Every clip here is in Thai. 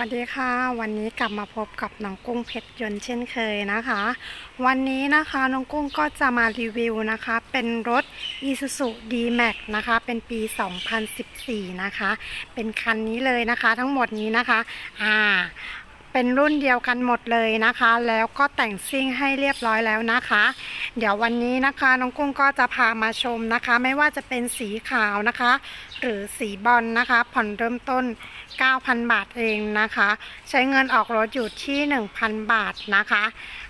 วัสดีค่ะ วันนี้กลับมาพบกับน้องกุ้งเพชรยนต์เช่นเคยนะคะ วันนี้นะคะน้องกุ้งก็จะมารีวิวนะคะ เป็นรถ Isuzu D-Max นะคะ เป็นปี 2014 นะคะ เป็นคันนี้เลยนะคะ ทั้งหมดนี้นะคะ อ่า เป็นรุ่นเดียวกันหมดเลยนะคะ แล้วก็แต่งซิ่งให้เรียบร้อยแล้วนะคะ เดี๋ยววันนี้นะคะน้องกุ้งก็จะพามาชมนะคะ ไม่ว่าจะเป็นสีขาวนะคะ หรือสีบอลนะคะ ผ่อนเริ่มต้น 9,000 บาทเองนะคะ ใช้เงินออกรถอยู่ที่ 1,000 บาทนะคะ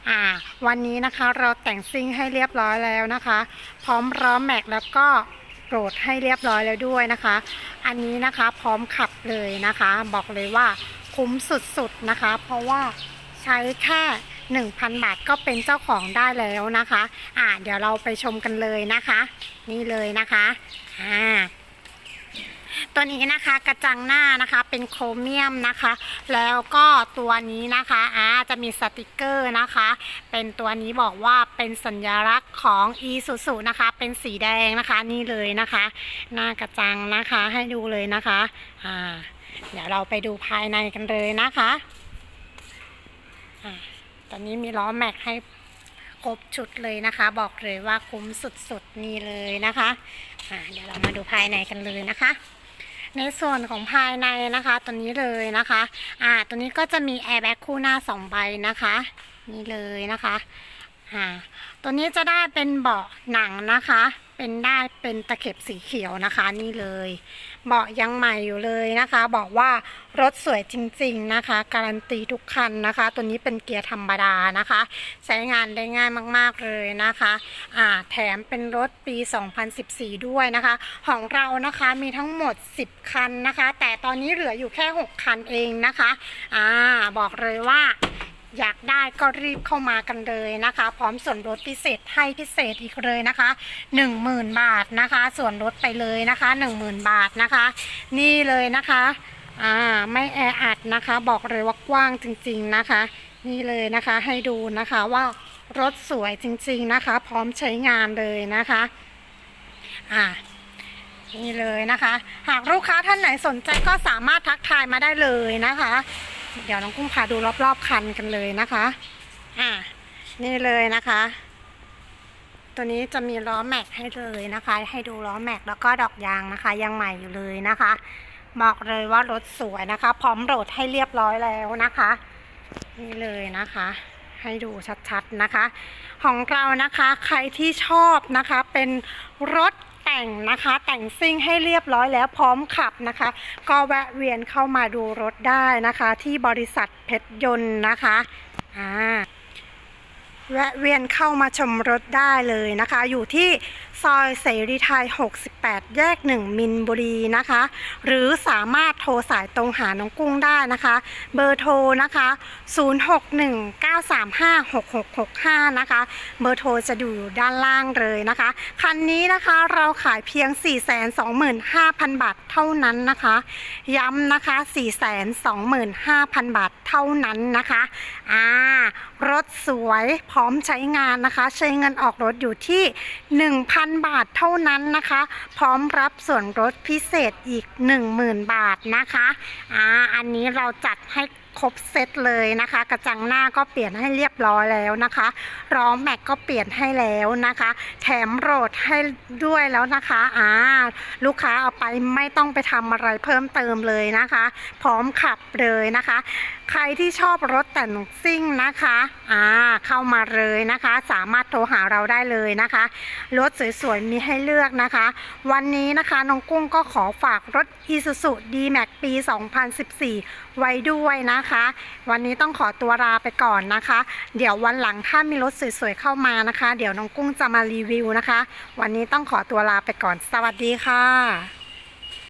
อ่าวันนี้นะคะเราแต่งซิ่งให้เรียบร้อยแล้วนะคะ พร้อมล้อมแม็กแล้วก็โรดให้เรียบร้อยแล้วด้วยนะคะ อันนี้นะคะพร้อมขับเลยนะคะ บอกเลยว่า คุ้มสุดๆนะคะ เพราะว่าใช้แค่ 1,000 บาทก็เป็นเจ้าของได้แล้วนะคะ อ่าเดี๋ยวเราไปชมกันเลยนะคะ นี่เลยนะคะอ่าตัวนี้นะคะกระจังหน้านะคะเป็นโครเมียมนะคะ แล้วก็ตัวนี้นะคะอ่าจะมีสติกเกอร์นะคะ เป็นตัวนี้บอกว่าเป็นสัญลักษณ์ของ e s u s u นะคะ เป็นสีแดงนะคะนี่เลยนะคะ หน้ากระจังนะคะให้ดูเลยนะคะอ่า เดี๋ยวเราไปดูภายในกันเลยนะคะอ่าตอนนี้มีล้อแม็กให้ครบชุดเลยนะคะ บอกเลยว่าคุ้มสุดๆนี่เลยนะคะอ่าเดี๋ยวเรามาดูภายในกันเลยนะคะ ในส่วนของภายในนะคะตัวนี้เลยนะคะอ่าตัวนี้ก็จะมีแอร์แบ็กคู่หน้าสองใบนะคะ นี่เลยนะคะอ่าตัวนี้จะได้เป็นเบาะหนังนะคะ เป็นได้เป็นตะเข็บสีเขียวนะคะนี่เลย เบาะยังใหม่อยู่เลยนะคะ บอกว่ารถสวยจริง ๆนะคะ การันตีทุกคันนะคะ ตัวนี้เป็นเกียร์ธรรมดานะคะ ใช้งานได้ง่ายมากๆเลยนะคะอ่าแถมเป็นรถปี 2014 ด้วยนะคะ ของเรานะคะมีทั้งหมด 10 คันนะคะ แต่ตอนนี้เหลืออยู่แค่ 6 คันเองนะคะอ่าบอกเลยว่า อยากได้ก็รีบเข้ามากันเลยนะคะ พร้อมส่วนลดพิเศษให้พิเศษอีกเลยนะคะ 10,000 บาทนะคะ ส่วนลดไปเลยนะคะ 10,000 บาทนะคะ นี่เลยนะคะอ่าไม่แออัดนะคะ บอกเลยว่ากว้างจริง ๆนะคะ นี่เลยนะคะให้ดูนะคะว่ารถสวยจริง ๆนะคะ พร้อมใช้งานเลยนะคะอ่านี่เลยนะคะ หากลูกค้าท่านไหนสนใจก็สามารถทักทายมาได้เลยนะคะ เดี๋ยวน้องกุ้งพาดูรอบๆคันกันเลยนะคะ อ่า นี่เลยนะคะ ตัวนี้จะมีล้อแม็กให้เลยนะคะ ให้ดูล้อแม็กแล้วก็ดอกยางนะคะ ยังใหม่อยู่เลยนะคะ บอกเลยว่ารถสวยนะคะ พร้อมโหลดให้เรียบร้อยแล้วนะคะ นี่เลยนะคะให้ดูชัดๆนะคะ ของเรานะคะใครที่ชอบนะคะเป็นรถ แต่งนะคะ แต่งซิ่งให้เรียบร้อยแล้วพร้อมขับนะคะ ก็แวะเวียนเข้ามาดูรถได้นะคะ ที่บริษัทเพชรยนต์นะคะอ่าแวะเวียนเข้ามาชมรถได้เลยนะคะ อยู่ที่ ซอยเสรีไทย 68 แยก 1 มินบุรีนะคะ หรือสามารถโทรสายตรงหาน้องกุ้งได้นะคะ เบอร์โทรนะคะ 0619356665 นะคะ เบอร์โทรจะอยู่ด้านล่างเลยนะคะ คันนี้นะคะเราขายเพียง 425,000 บาทเท่านั้นนะคะ ย้ำนะคะ 425,000 บาทเท่านั้นนะคะอ่ารถสวยพร้อมใช้งานนะคะ ใช้เงินออกรถอยู่ที่ 1,000บาทเท่านั้นนะคะ พร้อมรับส่วนลดพิเศษอีก 10,000 บาทนะคะอ่าอันนี้เราจัดให้ ครบเซตเลยนะคะ กระจังหน้าก็เปลี่ยนให้เรียบร้อยแล้วนะคะล้อแม็กก็เปลี่ยนให้แล้วนะคะ แถมโหลดให้ด้วยแล้วนะคะอ่าลูกค้าเอาไปไม่ต้องไปทำอะไรเพิ่มเติมเลยนะคะ พร้อมขับเลยนะคะ ใครที่ชอบรถแต่งซิ่งนะคะอ่าเข้ามาเลยนะคะ สามารถโทรหาเราได้เลยนะคะ รถสวยๆมีให้เลือกนะคะ วันนี้นะคะน้องกุ้งก็ขอฝากรถ Isuzu D-Max ปี 2014 ไว้ด้วยนะนะคะ วันนี้ต้องขอตัวลาไปก่อนนะคะ เดี๋ยววันหลังถ้ามีรถสวยๆเข้ามานะคะ เดี๋ยวน้องกุ้งจะมารีวิวนะคะ วันนี้ต้องขอตัวลาไปก่อน สวัสดีค่ะ